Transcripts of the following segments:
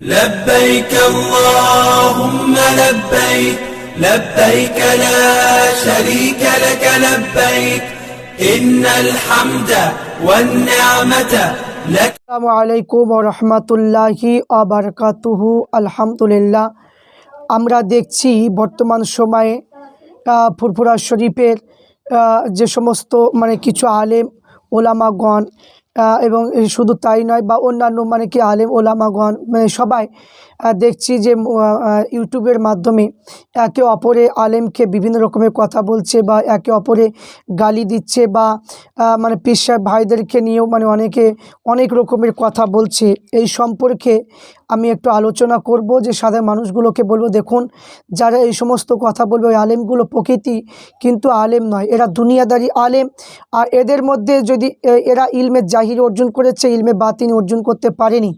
لبيك اللهم لبيك لبيك لا شريك لك لبيك إن الحمد والنعمة لك আসসালামু আলাইকুম রহমতুল্লাহি আবরকাতুহু আলহামদুলিল্লাহ আমরা দেখছি বর্তমান সময়ে আহ, ফুরফুরা শরীফের আহ, যে সমস্ত মানে কিছু আলেম ওলামাগণ আহ, এবং শুধু তাই নয় বা অন্যান্য মানে কি আলেম ওলামাগণ মানে সবাই দেখছি যে ইউটিউবের মাধ্যমে একে অপরে আলেমকে বিভিন্ন রকমের কথা বলছে বা একে অপরে গালি দিচ্ছে বা মানে পেশা ভাইদেরকে নিয়েও মানে অনেকে অনেক রকমের কথা বলছে। এই সম্পর্কে আমি একটু আলোচনা করব যে সাধারণ মানুষগুলোকে বলব, দেখুন, যারা এই সমস্ত কথা বলবে, ওই আলেমগুলো প্রকৃতি, কিন্তু আলেম নয়, এরা দুনিয়াদারি আলেম। আর এদের মধ্যে যদি এরা ইলমে জাহির অর্জন করেছে, ইলমে বাতিনি অর্জন করতে পারেনি,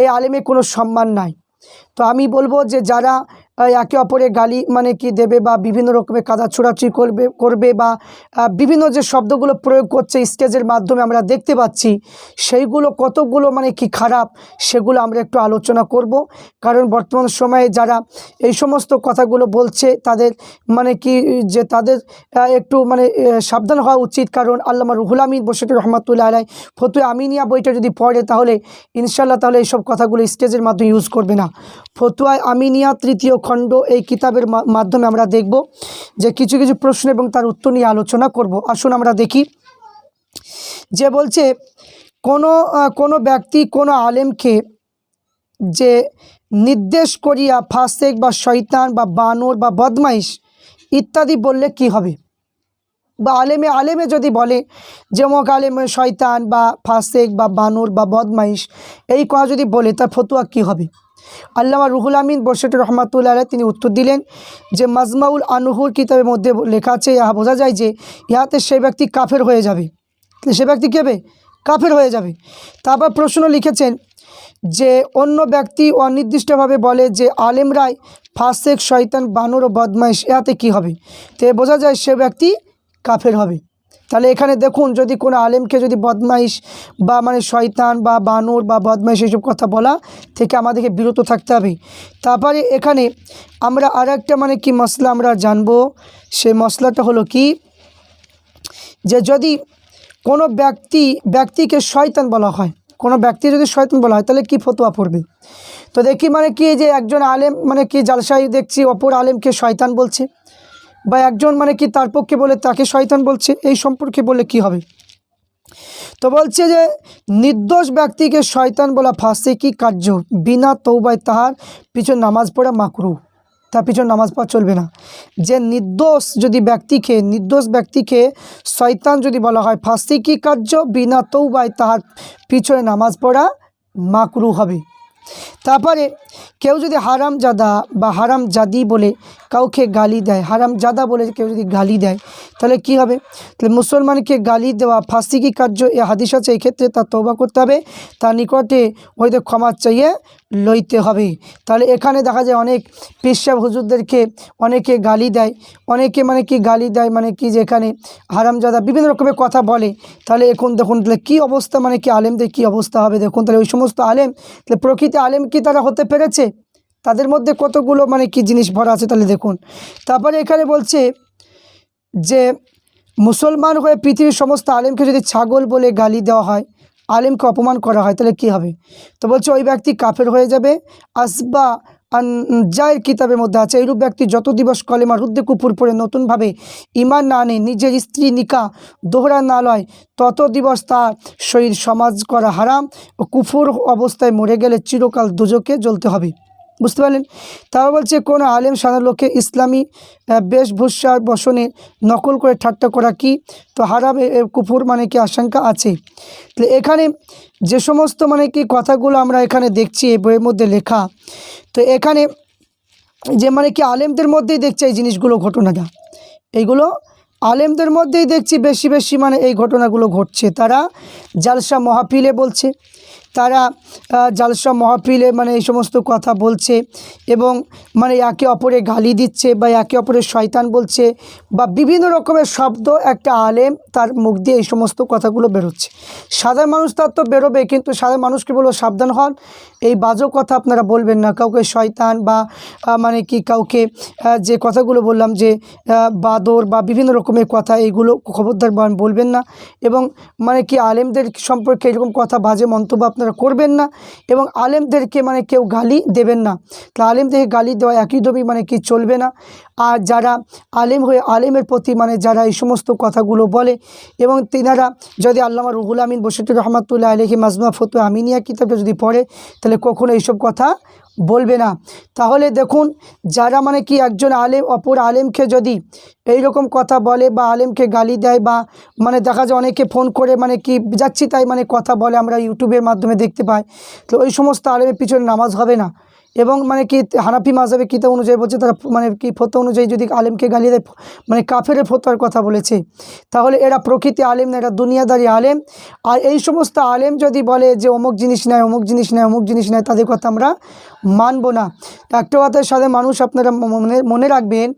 এই আলেমে কোনো সম্মান নাই। তো আমি বলব যে যারা একে অপরে গালি মানে কি দেবে বা বিভিন্ন রকমের কাদা ছোড়াছুড়ি করবে করবে বা বিভিন্ন যে শব্দগুলো প্রয়োগ করছে স্টেজের মাধ্যমে আমরা দেখতে পাচ্ছি, সেইগুলো কতগুলো মানে কি খারাপ, সেগুলো আমরা একটু আলোচনা করব। কারণ বর্তমান সময়ে যারা এই সমস্ত কথাগুলো বলছে, তাদের মানে কি যে তাদের একটু মানে সাবধান হওয়া উচিত। কারণ আল্লামা রুহুল আমিন বসেটুর রহমতুল্লাহ আলাই ফতুয়া আমিনিয়া বইটা যদি পড়ে, তাহলে ইনশাল্লাহ তাহলে এইসব কথাগুলো স্টেজের মাধ্যমে ইউজ করবে না। ফতুয়া আমিনিয়া তৃতীয় খণ্ড এই কিতাবের মাধ্যমে আমরা দেখব যে কিছু কিছু প্রশ্ন এবং তার উত্তর নিয়ে আলোচনা করব। আসুন আমরা দেখি। যে বলছে, কোনো কোনো ব্যক্তি, কোনো আলেমকে যে নির্দেশ করিয়া ফাসেক বা শয়তান বা বানর বা বদমাইশ ইত্যাদি বললে কি হবে? বা আলেমে আলেমে যদি বলে যে অমুক আলেমে শয়তান বা ফাসেক বা বানর বা বদমাইশ, এই কথা যদি বলে, তার ফতুয়া কি হবে? আল্লামা রুহুল আমিন বর্ষেট রহমাতুল্লাহ তিনি উত্তর দিলেন যে, মাজমাউল আনুহুর কিতাবের মধ্যে লেখা আছে, ইহা বোঝা যায় যে, ইহাতে সে ব্যক্তি কাফের হয়ে যাবে। সে ব্যক্তি কী হবে? কাফের হয়ে যাবে। তারপর প্রশ্ন লিখেছেন যে, অন্য ব্যক্তি অনির্দিষ্টভাবে বলে যে আলেমরাই ফাসেক, শয়তান, বানর ও বদমাইশ, ইহাতে কী হবে? তো বোঝা যায় সে ব্যক্তি কাফের হবে। তাহলে এখানে দেখুন যদি কোনো আলেমকে যদি বদমাইশ বা মানে শয়তান বা বানর বা বদমাইশ এইসব কথা বলা থেকে আমাদেরকে বিরত থাকতে হবে। তারপরে এখানে আমরা আর একটা মানে কি মশলা আমরা জানব। সে মশলাটা হলো কি? যে যদি কোনো ব্যক্তি, ব্যক্তিকে শয়তান বলা হয়, কোনো ব্যক্তি যদি শয়তান বলা হয়, তাহলে কি ফতোয়া পড়বে? তো দেখি মানে কি যে একজন আলেম মানে কি জালসাই দেখছি অপর আলেমকে শয়তান বলছে। বা একজন মানে কি তার পক্ষে বলে তাকে শয়তান বলছে, এই সম্পর্কে বলে কি হবে? তো বলছে যে, নির্দোষ ব্যক্তিকে শয়তান বলা ফাঁসে কি কার্য, বিনা তৌবায় তাহার পিছন নামাজ পড়া মাকরু, তার পিছন নামাজ পড়া চলবে না। যে নির্দোষ যদি ব্যক্তিকে, নির্দোষ ব্যক্তিকে শয়তান যদি বলা হয় ফাঁসি কি কার্য, বিনা তৌবায় তাহার পিছনে নামাজ পড়া মাকরু হবে। তারপরে কেউ যদি হারাম জাদা বা হারাম জাদি বলে কাউকে গালি দেয় হারাম জাদা বলে কেউ যদি গালি দেয়, তাহলে কি হবে? তাহলে মুসলমানকে গালি দেওয়া ফাঁসি কি কার্য, এ হাদিস আছে, এই ক্ষেত্রে তার তৌবা করতে হবে। তার নিকটে ওইদের ক্ষমা চাইয়ে লইতে হবে। তাহলে এখানে দেখা যায় অনেক পেশাব হুজুরদেরকে অনেকে গালি দেয়, অনেকে মানে কি গালি দেয় মানে কি যেখানে হারামজাদা বিভিন্ন রকমের কথা বলে। তাহলে এখন দেখুন, তাহলে কী অবস্থা মানে কি আলেমদের কী অবস্থা হবে? দেখুন, তাহলে ওই সমস্ত আলেম, তাহলে প্রকৃতি আলেম কি তারা হতে পেরেছে? তাদের মধ্যে কতগুলো মানে কি জিনিস ভরা আছে তাহলে দেখুন। তারপরে এখানে বলছে যে মুসলমান হয়ে পৃথিবীর সমস্ত আলেমকে যদি ছাগল বলে গালি দেওয়া হয়, আলেমকে অপমান করা হয়, তাহলে কি হবে? তো বলছে ওই ব্যক্তি কাফের হয়ে যাবে। আসবা জায়ের কিতাবের মধ্যে আছে, এইরূপ ব্যক্তি যত দিবস কলেমা রুদ্দে কুপুর পরে নতুনভাবে ইমান না আনে, নিজের স্ত্রী নিকা দোহরা না লয়, তত দিবস তার শরীর সমাজ করা হারাম ও কুফুর অবস্থায় মরে গেলে চিরকাল দুজকে জ্বলতে হবে। বুঝতে পারলেন? তারা বলছে কোনো আলেম সাধারণ লোককে ইসলামী আহ, বেশভূষার বসনে নকল করে ঠাট্টা করা কি? তো হারাম কুফুর মানে কি আশঙ্কা আছে? তো এখানে যে সমস্ত মানে কি কথাগুলো আমরা এখানে দেখছি এই বইয়ের মধ্যে লেখা তো এখানে যে মানে কি আলেমদের মধ্যেই দেখছি এই জিনিসগুলো ঘটনাটা। এইগুলো আলেমদের মধ্যেই দেখছি বেশি বেশি মানে এই ঘটনাগুলো ঘটছে। তারা জালসা মহাফিলে বলছে তারা জালসা মহাফিলে মানে এই সমস্ত কথা বলছে এবং মানে একে অপরে গালি দিচ্ছে বা একে অপরের শয়তান বলছে বা বিভিন্ন রকমের শব্দ একটা আলেম তার মুখ দিয়ে এই সমস্ত কথাগুলো বেরোচ্ছে। সাধারণ মানুষ তার তো বেরোবে, কিন্তু সাধারণ মানুষকে বলব, সাবধান হন। এই বাজো কথা আপনারা বলবেন না। কাউকে শয়তান বা মানে কি কাউকে যে কথাগুলো বললাম যে বাদর বা বিভিন্ন রকমের কথা, এইগুলো খবরদার বলবেন না। এবং মানে কি আলেমদের সম্পর্কে এরকম কথা বাজে মন্তব্য আপনারা করবেন না এবং আলেমদেরকে মানে কেউ গালি দেবেন না। তা আলেমদেরকে গালি দেওয়া একই দমই মানে কি চলবে না। আর যারা আলেম হয়ে আলেমের প্রতি মানে যারা এই সমস্ত কথাগুলো বলে এবং তেনারা যদি আল্লামা রুহুল আমিন বসিটুর রহমাতুল্লাহ আলহি মাজমা ফতু আমিনিয়া কিতাবটা যদি পড়ে, তাহলে কখনো এইসব কথা বলবে না। তাহলে দেখুন, যারা মানে কি একজন আলেম, অপর আলেমকে যদি এই রকম কথা বলে বা আলেমকে গালি দেয় বা মানে দেখা যায় অনেকে ফোন করে মানে কি যাচ্ছি তাই মানে কথা বলে আমরা ইউটিউবের মাধ্যমে দেখতে পাই, তো ওই সমস্ত আলেমের পিছনে নামাজ হবে না। এবং মানে কি হানাফি মাজাবে কিতাব অনুযায়ী বলছে, তারা মানে কি ফতো অনুযায়ী যদি আলেমকে গালি দেয় মানে কাফের ফতোয়ার কথা বলেছে। তাহলে এরা প্রকৃতি আলেম না, এরা দুনিয়াদারি আলেম। আর এই সমস্ত আলেম যদি বলে যে অমুক জিনিস নেয়, অমুক জিনিস নেয়, অমুক জিনিস নেয়, তাদের কথা আমরা মানব না। একটা কথার সাথে মানুষ আপনারা মনে মনে রাখবেন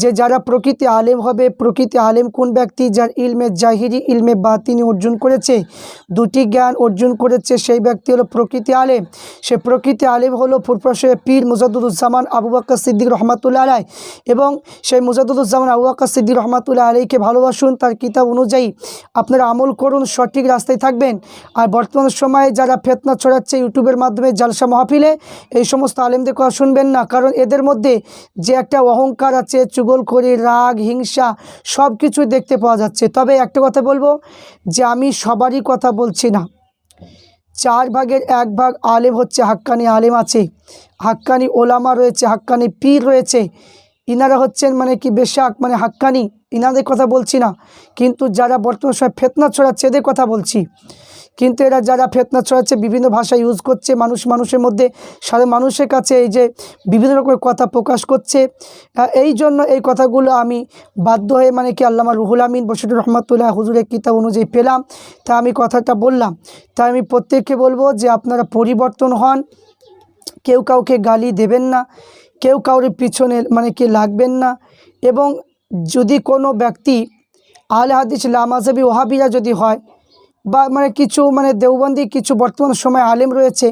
যে যারা প্রকৃতি আলেম হবে, প্রকৃতি আলেম কোন ব্যক্তি যার ইলমে জাহিরি, ইলমে বাতিনি অর্জন করেছে, দুটি জ্ঞান অর্জন করেছে, সেই ব্যক্তি হলো প্রকৃতি আলেম। সে প্রকৃতি আলেম হলো ফুরফসে পীর মুজাদুজ্জামান আবু বাক্কা সিদ্দিক রহমাতুল্লাহ আলাই এবং সেই মুজাদুজ্জামান আবু বাক্কা সিদ্দিক রহমাতুল্লাহ আলাইকে ভালোবাসুন, তার কিতাব অনুযায়ী আপনারা আমল করুন, সঠিক রাস্তায় থাকবেন। আর বর্তমান সময়ে যারা ফেতনা ছড়াচ্ছে ইউটিউবের মাধ্যমে জালসা মাহফিলে, এই সমস্ত আলেমদের কথা শুনবেন না, কারণ এদের মধ্যে যে একটা অহংকার আছে চুগলখড়ি রাগ, হিংসা সব কিছু দেখতে পাওয়া যাচ্ছে। তবে একটা কথা বলব, যে আমি সবারই কথা বলছি না। চার ভাগের এক ভাগ আলেম হচ্ছে, হাক্কানি আলেম আছে। হাক্কানি ওলামা রয়েছে, হাক্কানি পীর রয়েছে। ইনারা হচ্ছেন মানে কি বেশাক মানে হাক্কানি। ইনাদের কথা বলছি না, কিন্তু যারা বর্তমান সময় ফেতনা ছড়াচ্ছে, এদের কথা বলছি। কিন্তু এরা যারা ফেতনা ছড়াচ্ছে, বিভিন্ন ভাষা ইউজ করছে, মানুষ মানুষের মধ্যে সাধারণ মানুষের কাছে এই যে বিভিন্ন রকমের কথা প্রকাশ করছে এই জন্য এই কথাগুলো আমি বাধ্য হয়ে মানে কি আল্লামা রুহুল আমিন বসিটুর রহমতুল্লাহ হুজুরের কিতাব অনুযায়ী পেলাম। তা আমি কথাটা বললাম। তাই আমি প্রত্যেককে বলব যে আপনারা পরিবর্তন হন। কেউ কাউকে গালি দেবেন না। কেউ কাউরের পিছনে মানে কি লাগবেন না। এবং যদি কোনো ব্যক্তি আহলে হাদিস, লামাজাবি, ওহাবিরা যদি হয় বা মানে কিছু মানে দেওবন্দি, কিছু বর্তমান সময় আলেম রয়েছে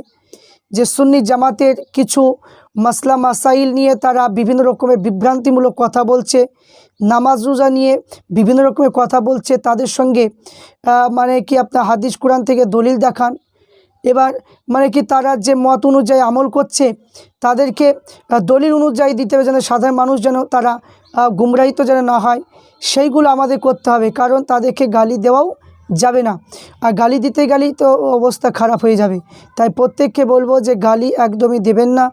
যে সুন্নি জামাতের কিছু মাসলা, মাসাইল নিয়ে তারা বিভিন্ন রকমের বিভ্রান্তিমূলক কথা বলছে, নামাজ রোজা নিয়ে বিভিন্ন রকমের কথা বলছে, তাদের সঙ্গে মানে কি আপনার হাদিস কোরআন থেকে দলিল দেখান। এবার মানে কি তারা যে মত অনুযায়ী আমল করছে, তাদেরকে দলিল অনুযায়ী দিতে হবে যেন সাধারণ মানুষ যেন তারা গুমরাহিত যেন না হয়, সেইগুলো আমাদের করতে হবে, কারণ তাদেরকে গালি দেওয়াও যাবে না। আর গালি দিতে গেলেই তো অবস্থা খারাপ হয়ে যাবে। তাই প্রত্যেককে বলব যে গালি একদমই দেবেন না,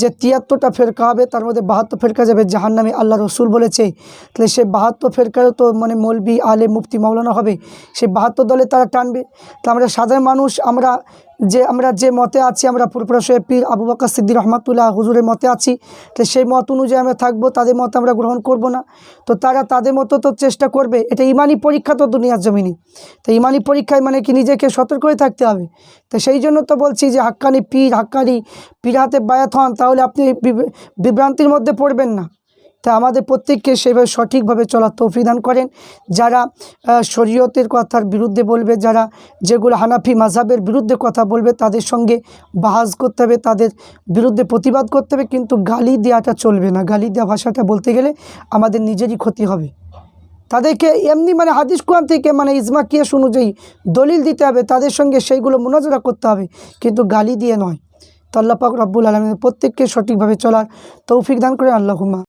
যে তিয়াত্তরটা ফেরকা হবে, তার মধ্যে বাহাত্তর ফেরকা যাবে জাহান্নামে, আল্লাহ রসুল বলেছে। তাহলে সে বাহাত্তর ফেরকারও তো মানে মৌলবি, আলে, মুফতি, মাওলানা হবে, সে বাহাত্তর দলে তারা টানবে। তা আমরা সাধারণ মানুষ, আমরা যে আমরা যে মতে আছি, আমরা পুরপুরা পীর আবু বাক্কা সিদ্দির রহমাতুল্লাহ হুজুরের মতে আছি, তো সেই মত অনুযায়ী আমরা থাকব, তাদের মত আমরা গ্রহণ করব না। তো তারা তাদের মতো তো চেষ্টা করবে, এটা ইমানি পরীক্ষা তো দুনিয়ার জমিনে। তো ইমানি পরীক্ষায় মানে কি নিজেকে সতর্ক হয়ে থাকতে হবে। তো সেই জন্য তো বলছি যে হাক্কানি পীর হাক্কানি পীর হাতে বায়াত হন, তাহলে আপনি বিভ- বিভ্রান্তির মধ্যে পড়বেন না। তা আমাদের প্রত্যেককে সেভাবে সঠিকভাবে চলার তৌফিক দান করেন। যারা শরীয়তের কথার বিরুদ্ধে বলবে, যারা যেগুলো হানাফি মাঝাবের বিরুদ্ধে কথা বলবে, তাদের সঙ্গে বাহাজ করতে হবে, তাদের বিরুদ্ধে প্রতিবাদ করতে হবে, কিন্তু গালি দেওয়াটা চলবে না। গালি দেওয়া ভাষাটা বলতে গেলে আমাদের নিজেরই ক্ষতি হবে। তাদেরকে এমনি মানে হাদিস কোরআন থেকে মানে ইজমা কিয়াস অনুযায়ী দলিল দিতে হবে, তাদের সঙ্গে সেইগুলো মোনাজরা করতে হবে, কিন্তু গালি দিয়ে নয়। তো রব্বুল আলমের প্রত্যেককে সঠিকভাবে চলার তৌফিক দান করে আল্লাহুম্মা